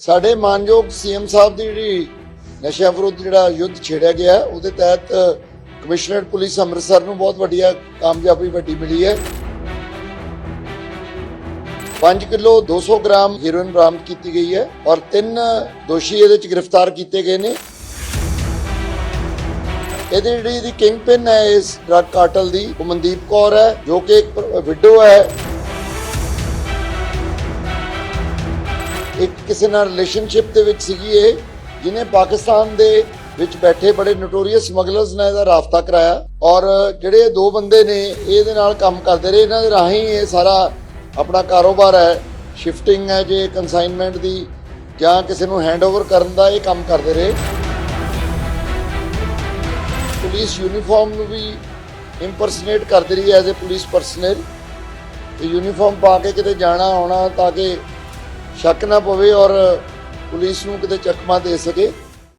ਸਾਡੇ ਮਾਨਯੋਗ ਸੀਐਮ ਸਾਹਿਬ ਦੀ ਜਿਹੜੀ ਨਸ਼ਿਆਂ ਵਿਰੁੱਧ ਜਿਹੜਾ ਯੁੱਧ ਛੇੜਿਆ ਗਿਆ ਹੈ, ਉਹਦੇ ਤਹਿਤ ਕਮਿਸ਼ਨਰੇਟ ਪੁਲਿਸ ਅੰਮ੍ਰਿਤਸਰ ਨੂੰ ਬਹੁਤ ਵੱਡੀ ਕਾਮਯਾਬੀ ਵੱਡੀ ਮਿਲੀ ਹੈ। 5 ਕਿਲੋ 200 ਗ੍ਰਾਮ ਹੀਰੋਇਨ ਬਰਾਮਦ ਕੀਤੀ ਗਈ ਹੈ ਔਰ ਤਿੰਨ ਦੋਸ਼ੀ ਇਹਦੇ ਵਿੱਚ ਗ੍ਰਿਫਤਾਰ ਕੀਤੇ ਗਏ ਨੇ। ਇਹਦੀ ਜਿਹੜੀ ਦੀ ਕਿੰਗ ਪਿਨ ਹੈ ਇਸ ਡਰਗ ਕਾਰਟਲ ਦੀ ਉਹ ਮਨਦੀਪ ਕੌਰ ਹੈ ਜੋ ਕਿ ਇੱਕ ਵਿਡੋ ਹੈ। ਇੱਕ ਕਿਸੇ ਨਾਲ ਰਿਲੇਸ਼ਨਸ਼ਿਪ ਦੇ ਵਿੱਚ ਸੀਗੀ ਇਹ, ਜਿਹਨੇ ਪਾਕਿਸਤਾਨ ਦੇ ਵਿੱਚ ਬੈਠੇ ਬੜੇ ਨੋਟੋਰੀਅਸ ਸਮਗਲਰਸ ਨਾਲ ਇਹਦਾ ਰਾਫਤਾ ਕਰਾਇਆ। ਔਰ ਜਿਹੜੇ ਦੋ ਬੰਦੇ ਨੇ, ਇਹਦੇ ਨਾਲ ਕੰਮ ਕਰਦੇ ਰਹੇ। ਇਹਨਾਂ ਦੇ ਰਾਹੀਂ ਇਹ ਸਾਰਾ ਆਪਣਾ ਕਾਰੋਬਾਰ ਹੈ ਸ਼ਿਫਟਿੰਗ ਹੈ ਜੇ ਕੰਸਾਈਨਮੈਂਟ ਦੀ, ਜਾਂ ਕਿਸੇ ਨੂੰ ਹੈਂਡਓਵਰ ਕਰਨ ਦਾ ਇਹ ਕੰਮ ਕਰਦੇ ਰਹੇ। ਪੁਲਿਸ ਯੂਨੀਫਾਰਮ ਨੂੰ ਵੀ ਇੰਪਰਸਨੇਟ ਕਰਦੀ ਰਹੀ ਐਜ਼ ਅ ਪੁਲਿਸ ਪਰਸਨਲ ਤੇ ਯੂਨੀਫਾਰਮ ਪਾ ਕੇ ਕਿਤੇ ਜਾਣਾ, ਆਉਣਾ ਤਾਂ ਕਿ ਸ਼ੱਕ ਨਾ ਪਵੇ ਔਰ ਪੁਲਿਸ ਨੂੰ ਕਿਤੇ ਚਕਮਾ ਦੇ ਸਕੇ।